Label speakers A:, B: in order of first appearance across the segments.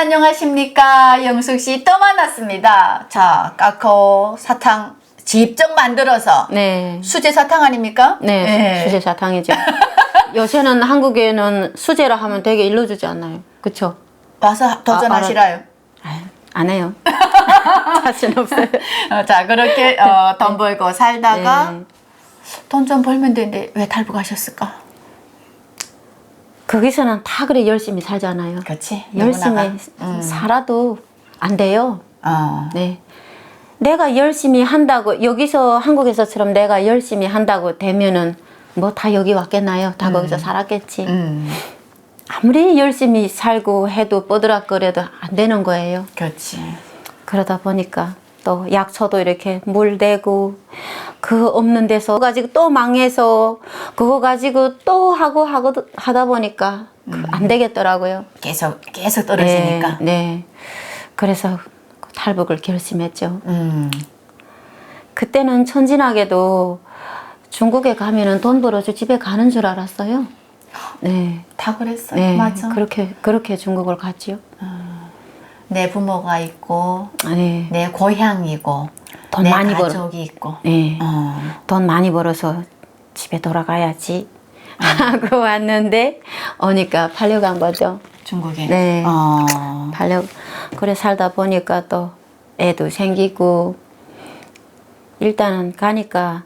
A: 안녕하십니까. 영숙 씨 또 만났습니다. 자, 까코 사탕 직접 만들어서
B: 네.
A: 수제 사탕 아닙니까?
B: 네,
A: 예.
B: 수제 사탕이죠. 요새는 한국에는 수제라 하면 되게 일러주지 않나요? 그쵸?
A: 와서 도전하시라요.
B: 아유, 안 해요. 자신 없어요.
A: 어, 자, 그렇게 어, 돈 벌고 살다가
B: 네.
A: 돈좀 벌면 되는데 왜 탈북하셨을까?
B: 거기서는 다 그래 열심히 살잖아요.
A: 그렇지.
B: 열심히.
A: 음.
B: 살아도 안 돼요.
A: 어.
B: 네. 내가 열심히 한다고 여기서 한국에서처럼 내가 열심히 한다고 되면은 뭐 다 여기 왔겠나요? 다 거기서 살았겠지.
A: 음.
B: 아무리 열심히 살고 해도 뻐드락거려도 안 되는 거예요.
A: 그렇지.
B: 그러다 보니까 또 약초도 이렇게 물 대고 그 없는 데서 가지고 또 망해서 그거 가지고 또 하고 하고 하다 보니까 그안 되겠더라고요.
A: 계속 계속 떨어지니까.
B: 네, 네. 그래서 탈북을 결심했죠.
A: 음.
B: 그때는 천진하게도 중국에 가면은 돈 벌어서 집에 가는 줄 알았어요. 네.
A: 다 그랬어요.
B: 네.
A: 맞아.
B: 그렇게 그렇게 중국을 갔지요.
A: 내 부모가 있고
B: 네.
A: 내 고향이고
B: 돈
A: 내
B: 많이 벌어.
A: 가족이 있고.
B: 네.
A: 어.
B: 돈 많이 벌어서 집에 돌아가야지 하고 왔는데 오니까 팔려간 거죠.
A: 중국에.
B: 네.
A: 어.
B: 팔려 그래 살다 보니까 또 애도 생기고 일단은 가니까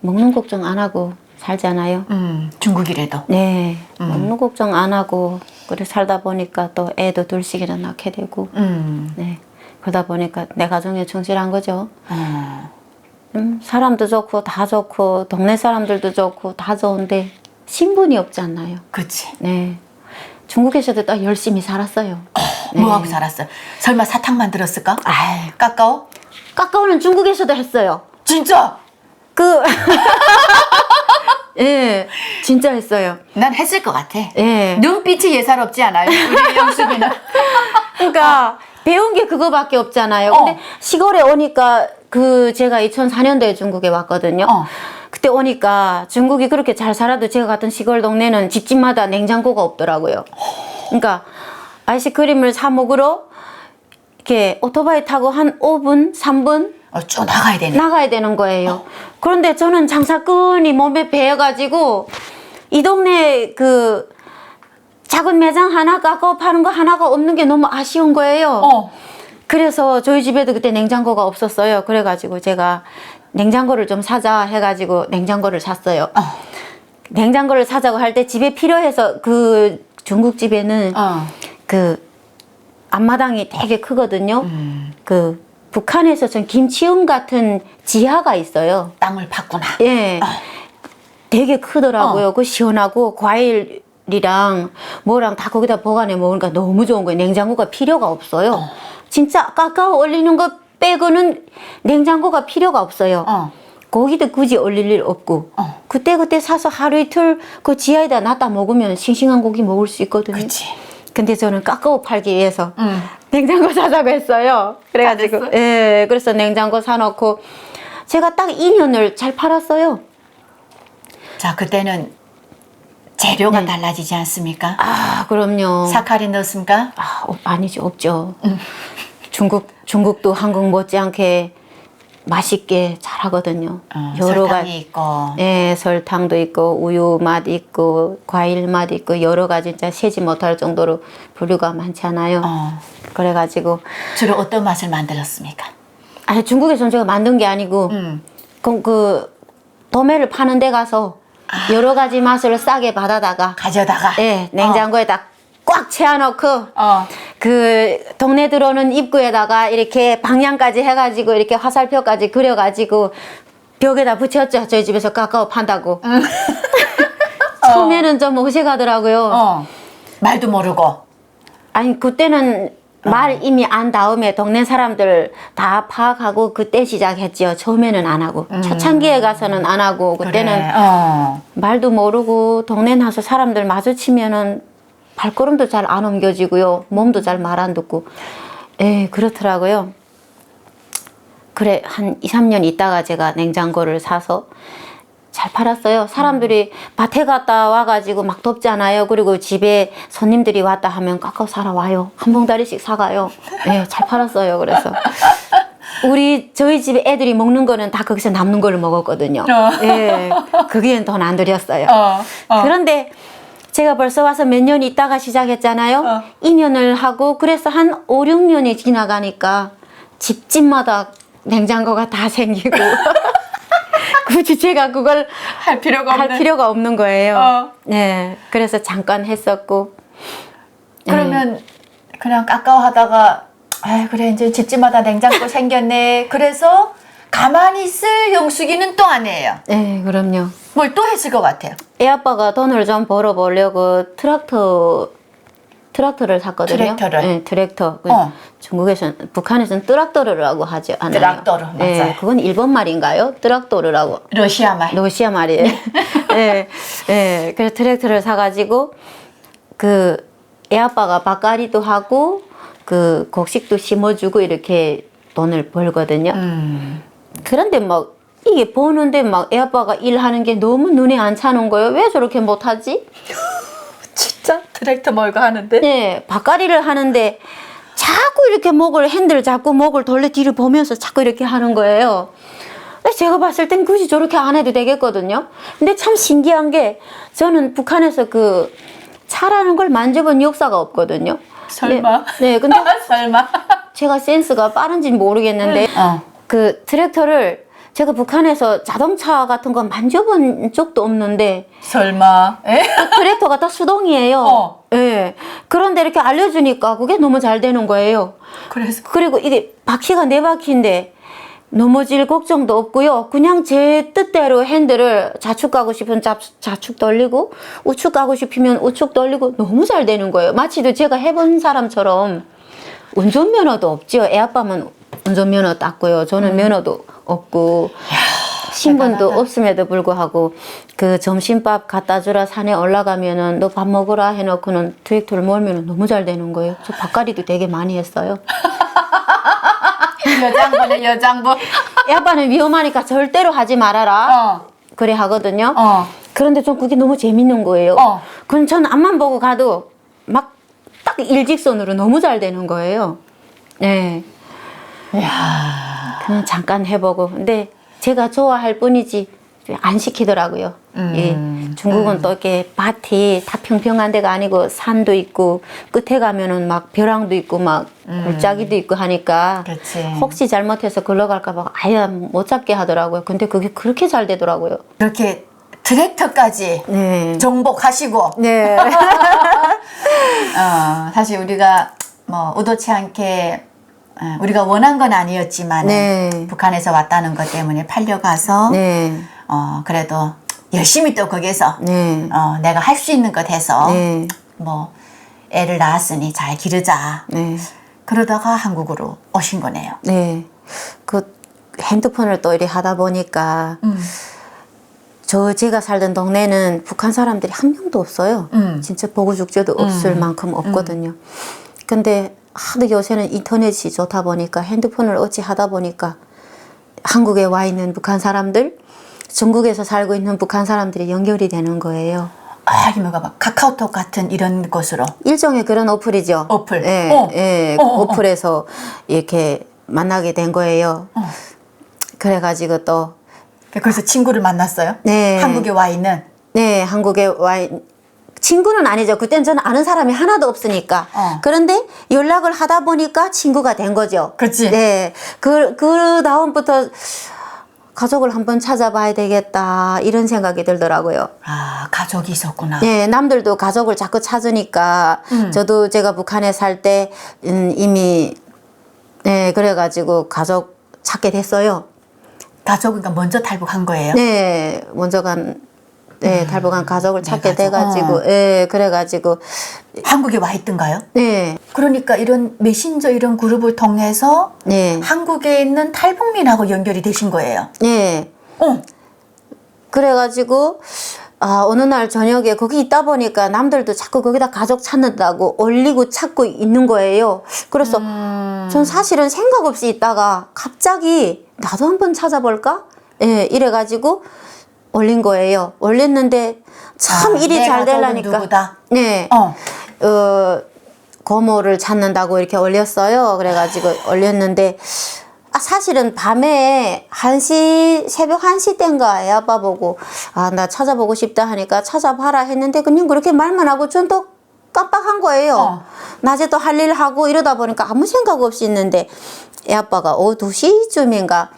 B: 먹는 걱정 안 하고 살잖아요.
A: 음. 중국이래도.
B: 네,
A: 음.
B: 먹는 걱정 안 하고 그래 살다 보니까 또 애도 둘씩이나 낳게 되고
A: 음.
B: 네 그러다 보니까 내 가정에 충실한 거죠.
A: 어.
B: 음, 사람도 좋고 다 좋고 동네 사람들도 좋고 다 좋은데 신분이 없지 않나요?
A: 그치.
B: 네. 중국에서도 또 열심히 살았어요. 네.
A: 뭐하고 살았어? 설마 사탕 만들었을까?
B: 아이,
A: 까까오?
B: 까까오는 중국에서도 했어요.
A: 진짜?
B: 그, 예, 진짜 했어요.
A: 난 했을 것 같아.
B: 예.
A: 눈빛이 예사롭지 않아요? 우리 영숙이는.
B: 그러니까 배운 게 그거밖에 없잖아요.
A: 어.
B: 근데 시골에 오니까 그 제가 2004년도에 중국에 왔거든요.
A: 어.
B: 그때 오니까 중국이 그렇게 잘 살아도 제가 갔던 시골 동네는 집집마다 냉장고가 없더라고요. 그러니까 아이스크림을 사 먹으러 이렇게 오토바이 타고 한 5분, 3분
A: 어, 쭉 나가야 되네.
B: 나가야 되는 거예요. 그런데 저는 장사꾼이 몸에 배어가지고 이 동네 그 작은 매장 하나 까고 파는 거 하나가 없는 게 너무 아쉬운 거예요.
A: 어.
B: 그래서 저희 집에도 그때 냉장고가 없었어요. 그래가지고 제가 냉장고를 좀 사자 해가지고 냉장고를 샀어요.
A: 어.
B: 냉장고를 사자고 할 때 집에 필요해서 그 중국집에는
A: 어.
B: 그 앞마당이 되게 크거든요.
A: 음.
B: 그 북한에서 전 김치움 같은 지하가 있어요.
A: 땅을 팠구나.
B: 예. 되게 크더라고요.
A: 어.
B: 그 시원하고 과일이랑 뭐랑 다 거기다 보관해 먹으니까 너무 좋은 거예요. 냉장고가 필요가 없어요. 진짜 까까오 올리는 거 빼고는 냉장고가 필요가 없어요.
A: 어.
B: 고기도 굳이 올릴 일 없고
A: 어.
B: 그때 그때 사서 하루 이틀 그 지하에다 놨다 먹으면 싱싱한 고기 먹을 수 있거든요.
A: 그치.
B: 근데 저는 까까오 팔기 위해서
A: 음.
B: 냉장고 사자고 했어요. 그래가지고 예, 그래서 냉장고 사놓고 제가 딱 2년을 잘 팔았어요.
A: 자, 그때는 재료가
B: 네.
A: 달라지지 않습니까?
B: 아, 그럼요.
A: 사카린 넣습니까?
B: 아, 없- 아니죠, 없죠. 중국 중국도 한국 못지않게 맛있게 잘 하거든요.
A: 어,
B: 여러
A: 설탕이
B: 가지.
A: 있고.
B: 예, 설탕도 있고 우유 맛 있고 과일 맛 있고 여러 가지 진짜 세지 못할 정도로 부류가 많잖아요.
A: 어.
B: 그래 가지고
A: 주로 어떤 맛을 만들었습니까?
B: 아니 중국에서는 제가 만든 게 아니고
A: 음.
B: 그, 그 도매를 파는 데 가서 여러 가지 맛을 싸게 받아다가
A: 가져다가.
B: 예 냉장고에다 꽉 채워놓고
A: 어.
B: 그 동네 들어오는 입구에다가 이렇게 방향까지 해가지고 이렇게 화살표까지 그려가지고 벽에다 붙였죠 저희 집에서 까까오 판다고 처음에는 좀 어색하더라고요
A: 어. 말도 모르고.
B: 아니 그때는 말 이미 안 다음에 동네 사람들 다 파악하고 그때 시작했지요 처음에는 안 하고 초창기에 가서는 안 하고 그때는
A: 그래. 어.
B: 말도 모르고 동네 나서 사람들 마주치면은 발걸음도 잘 안 옮겨지고요. 몸도 잘 말 안 듣고. 예, 그렇더라고요. 그래, 한 2, 3년 있다가 제가 냉장고를 사서 잘 팔았어요. 사람들이 밭에 갔다 와가지고 막 덥잖아요. 그리고 집에 손님들이 왔다 하면 깎아 사러 와요. 한 봉다리씩 사가요. 네, 잘 팔았어요. 그래서. 우리 저희 집에 애들이 먹는 거는 다 거기서 남는 거를 먹었거든요.
A: 어.
B: 예, 거기엔 돈안 들였어요.
A: 어, 어.
B: 그런데 제가 벌써 와서 몇 년 있다가 시작했잖아요.
A: 어.
B: 2년을 하고 그래서 한 5, 6년이 지나가니까 집집마다 냉장고가 다 생기고 굳이 제가 그걸
A: 할 필요가
B: 할
A: 없는.
B: 필요가 없는 거예요.
A: 어.
B: 네, 그래서 잠깐 했었고
A: 그러면 그냥 깎아하다가 아 그래 이제 집집마다 냉장고 생겼네. 그래서 가만히 쓸 영숙이는 또 아니에요.
B: 네, 그럼요.
A: 뭘 또 했을 것 같아요.
B: 애 아빠가 돈을 좀 벌어보려고 트랙터 트랙터를 샀거든요.
A: 트랙터를?
B: 네, 트랙터. 그
A: 어.
B: 중국에서는 북한에서는 트락토르라고 하지 않아요.
A: 트락토르,
B: 네,
A: 맞아요.
B: 그건 일본 말인가요? 트락토르라고.
A: 러시아 말.
B: 러시아 말이에요. 네, 네. 그래서 트랙터를 사가지고 그 애 아빠가 밭갈이도 하고 그 곡식도 심어주고 이렇게 돈을 벌거든요.
A: 음.
B: 그런데 막 이게 보는데 막 애 아빠가 일하는 게 너무 눈에 안 차는 거예요. 왜 저렇게 못하지?
A: 진짜 트랙터 몰고 하는데.
B: 네, 밭갈이를 하는데 자꾸 이렇게 목을 핸들 잡고 목을 돌려 뒤를 보면서 자꾸 이렇게 하는 거예요. 제가 봤을 땐 굳이 저렇게 안 해도 되겠거든요. 근데 참 신기한 게 저는 북한에서 그 차라는 걸 만져본 역사가 없거든요.
A: 설마?
B: 네, 네 근데
A: 설마?
B: 제가 센스가 빠른지는 모르겠는데
A: 어.
B: 그 트랙터를 제가 북한에서 자동차 같은 거 만져본 적도 없는데
A: 설마? 에?
B: 그 트랙터가 다 수동이에요.
A: 어.
B: 예. 그런데 이렇게 알려주니까 그게 너무 잘 되는 거예요.
A: 그래서
B: 그리고 이게 바퀴가 네 바퀴인데 넘어질 걱정도 없고요. 그냥 제 뜻대로 핸들을 좌측 가고 싶으면 좌, 좌측 돌리고 우측 가고 싶으면 우측 돌리고 너무 잘 되는 거예요. 마치도 제가 해본 사람처럼 운전면허도 없죠. 애 아빠만 운전면허 땄고요. 저는 면허도 없고 신분도. 없음에도 불구하고 그 점심밥 갖다 주라 산에 올라가면은 너 밥 먹으라 해놓고는 트랙터를 몰면은 너무 잘 되는 거예요. 저 밥가리도 되게 많이 했어요.
A: 여장부네 여장부.
B: 애 아빠는 위험하니까 절대로 하지 말아라.
A: 어.
B: 그래 하거든요.
A: 어.
B: 그런데 좀 그게 너무 재밌는 거예요.
A: 어.
B: 그럼 전 앞만 보고 가도 막 딱 일직선으로 너무 잘 되는 거예요. 네.
A: 야.
B: 그냥 잠깐 해보고. 근데 제가 좋아할 뿐이지 안 시키더라고요.
A: 음.
B: 예. 중국은 또 이렇게 밭이 다 평평한 데가 아니고 산도 있고 끝에 가면은 막 벼랑도 있고 막 골짜기도 있고 하니까
A: 그렇지.
B: 혹시 잘못해서 글러갈까봐 아예 못 잡게 하더라고요. 근데 그게 그렇게 잘 되더라고요.
A: 이렇게 트랙터까지
B: 네.
A: 정복하시고
B: 네.
A: 어, 사실 우리가 뭐 의도치 않게 어, 우리가 원한 건 아니었지만
B: 네.
A: 북한에서 왔다는 것 때문에 팔려가서
B: 네.
A: 어, 그래도 열심히 또 거기서
B: 네.
A: 어, 내가 할 수 있는 것 해서
B: 네.
A: 뭐 애를 낳았으니 잘 기르자
B: 네.
A: 그러다가 한국으로 오신 거네요.
B: 네. 그 핸드폰을 또 이리 하다 보니까
A: 음.
B: 저 제가 살던 동네는 북한 사람들이 한 명도 없어요.
A: 음.
B: 진짜 보고 죽지도 없을 만큼 없거든요. 근데 하도 요새는 인터넷이 좋다 보니까 핸드폰을 어찌 하다 보니까 한국에 와 있는 북한 사람들, 중국에서 살고 있는 북한 사람들이 연결이 되는 거예요.
A: 아, 이 뭐가 막 카카오톡 같은 이런 곳으로
B: 일종의 그런 어플이죠.
A: 어플.
B: 예,
A: 어.
B: 예,
A: 어,
B: 그
A: 어, 어.
B: 어플에서 이렇게 만나게 된 거예요.
A: 어.
B: 그래가지고 또,
A: 그래서 친구를 만났어요.
B: 네.
A: 한국에 와 있는
B: 네, 한국에 와, 있- 친구는 아니죠. 그땐 저는 아는 사람이 하나도 없으니까.
A: 어.
B: 그런데 연락을 하다 보니까 친구가 된 거죠.
A: 그치.
B: 네. 그, 그 다음부터 가족을 한번 찾아봐야 되겠다. 이런 생각이 들더라고요.
A: 아 가족이 있었구나.
B: 네, 남들도 가족을 자꾸 찾으니까
A: 음.
B: 저도 제가 북한에 살 때 음, 이미 네, 그래가지고 가족 찾게 됐어요.
A: 가족이니까 먼저 탈북한 거예요.
B: 네, 먼저 간 네, 탈북한 가족을 찾게
A: 음. 네, 가족.
B: 돼가지고,
A: 어.
B: 예, 그래가지고,
A: 한국에 와 있던가요?
B: 네,
A: 그러니까 이런 메신저 이런 그룹을 통해서
B: 네,
A: 한국에 있는 탈북민하고 연결이 되신 거예요.
B: 네.
A: 어.
B: 그래가지고, 아, 어느 날 저녁에 거기 있다 보니까 남들도 자꾸 거기다 가족 찾는다고 올리고 찾고 있는 거예요. 그래서
A: 음.
B: 전 사실은 생각 없이 있다가 갑자기 나도 한번 찾아볼까? 예, 이래가지고 올린 거예요. 올렸는데 참
A: 아,
B: 일이 잘 되려니까. 네.
A: 어.
B: 어, 고모를 찾는다고 이렇게 올렸어요. 그래가지고 올렸는데, 아, 사실은 밤에 1시, 새벽 1시 땐가 애 아빠 보고, 아, 나 찾아보고 싶다 하니까 찾아봐라 했는데, 그냥 그렇게 말만 하고 전 또 깜빡한 거예요.
A: 어.
B: 낮에 또 할 일 하고 이러다 보니까 아무 생각 없이 있는데, 애 아빠가 오후 2시쯤인가,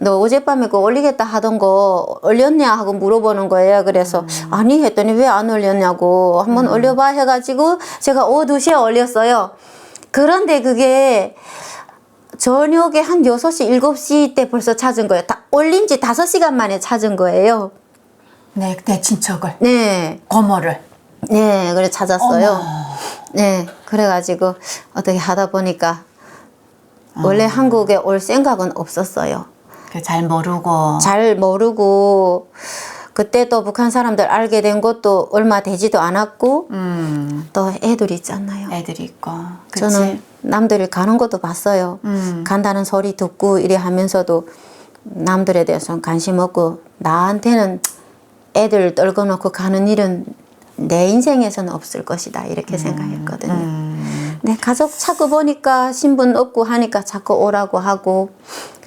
B: 너 어젯밤에 그거 올리겠다 하던 거 올렸냐 하고 물어보는 거예요. 그래서 아니 했더니 왜 안 올렸냐고 한번 올려봐 해가지고 제가 오후 2시에 올렸어요. 그런데 그게 저녁에 한 6시, 7시 때 벌써 찾은 거예요. 다 올린 지 5시간 만에 찾은 거예요.
A: 내, 내 친척을.
B: 네.
A: 고모를.
B: 네, 그래 찾았어요.
A: 어머.
B: 네, 그래가지고 어떻게 하다 보니까 원래 한국에 올 생각은 없었어요.
A: 그잘 모르고.
B: 잘 모르고 그때 또 북한 사람들 알게 된 것도 얼마 되지도 않았고
A: 음.
B: 또 애들 있잖아요.
A: 애들이 있고. 그치?
B: 저는 남들이 가는 것도 봤어요.
A: 음.
B: 간다는 소리 듣고 이래 하면서도 남들에 대해서는 관심 없고 나한테는 애들 떨궈 놓고 가는 일은 내 인생에서는 없을 것이다 이렇게 생각했거든요.
A: 음.
B: 네, 가족 찾고 보니까 신분 없고 하니까 자꾸 오라고 하고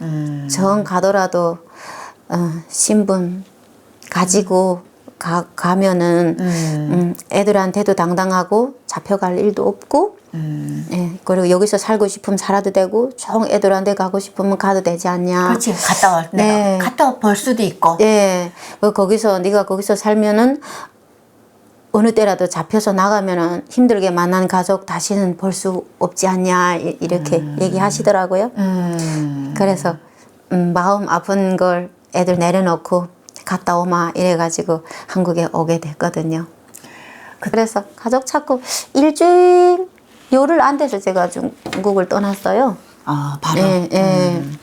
A: 음.
B: 정 가더라도 어, 신분 가지고 가, 가면은
A: 음.
B: 음, 애들한테도 당당하고 잡혀갈 일도 없고
A: 음.
B: 예, 그리고 여기서 살고 싶으면 살아도 되고 정 애들한테 가고 싶으면 가도 되지 않냐
A: 그렇지. 갔다 올,
B: 네.
A: 내가 갔다 볼 수도 있고.
B: 예, 그 거기서 네가 거기서 살면은 어느 때라도 잡혀서 나가면은 힘들게 만난 가족 다시는 볼 수 없지 않냐 이- 이렇게 얘기하시더라고요.
A: 음.
B: 그래서 음, 마음 아픈 걸 애들 내려놓고 갔다 오마 이래가지고 한국에 오게 됐거든요. 그래서 가족 찾고 일주일 요를 안 돼서 제가 중국을 떠났어요.
A: 아, 바로.
B: 예, 예.
A: 음.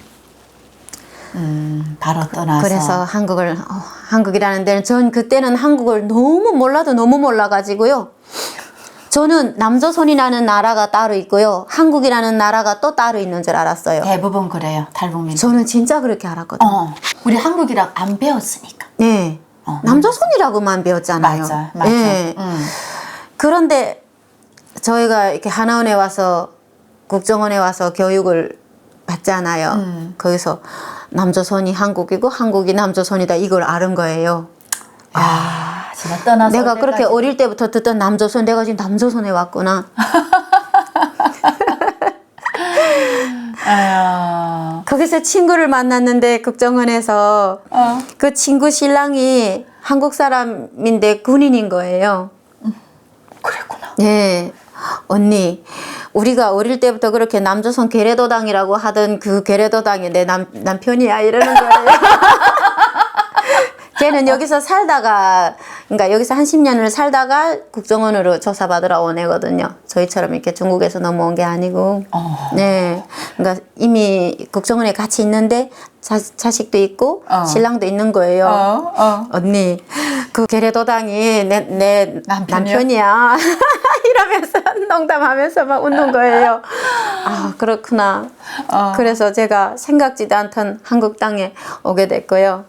A: 음, 바로 떠나서.
B: 그래서 한국을 어, 한국이라는 데는 전 그때는 한국을 너무 몰라도 너무 몰라가지고요. 저는 남조선이라는 나라가 따로 있고요. 한국이라는 나라가 또 따로 있는 줄 알았어요.
A: 대부분 그래요. 탈북민.
B: 저는 진짜 그렇게 알았거든요.
A: 어. 우리 한국이랑 안 배웠으니까.
B: 네.
A: 어.
B: 남조선이라고만 배웠잖아요.
A: 맞아, 맞아.
B: 예.
A: 음.
B: 그런데 저희가 이렇게 하나원에 와서 국정원에 와서 교육을 받잖아요.
A: 음.
B: 거기서 남조선이 한국이고 한국이 남조선이다 이걸 아는 거예요.
A: 아, 진짜 떠나서.
B: 내가
A: 올
B: 그렇게
A: 때까지.
B: 어릴 때부터 듣던 남조선 내가 지금 남조선에 왔구나.
A: 아유.
B: 거기서 친구를 만났는데 국정원에서
A: 어.
B: 그 친구 신랑이 한국 사람인데 군인인 거예요.
A: 그랬구나.
B: 네. 언니, 우리가 어릴 때부터 그렇게 남조선 괴뢰도당이라고 하던 그 괴뢰도당이 내 남, 남편이야 이러는 거예요. 걔는 여기서 살다가, 그러니까 여기서 한 10년을 살다가 국정원으로 조사받으러 온 애거든요. 저희처럼 이렇게 중국에서 넘어온 게 아니고.
A: 어.
B: 네. 그러니까 이미 국정원에 같이 있는데 자, 자식도 있고
A: 어.
B: 신랑도 있는 거예요.
A: 어, 어.
B: 언니 그 계례도당이 내, 내
A: 남편이요?
B: 남편이야 이러면서 농담하면서 막 웃는 거예요. 아 그렇구나.
A: 어.
B: 그래서 제가 생각지도 않던 한국 땅에 오게 됐고요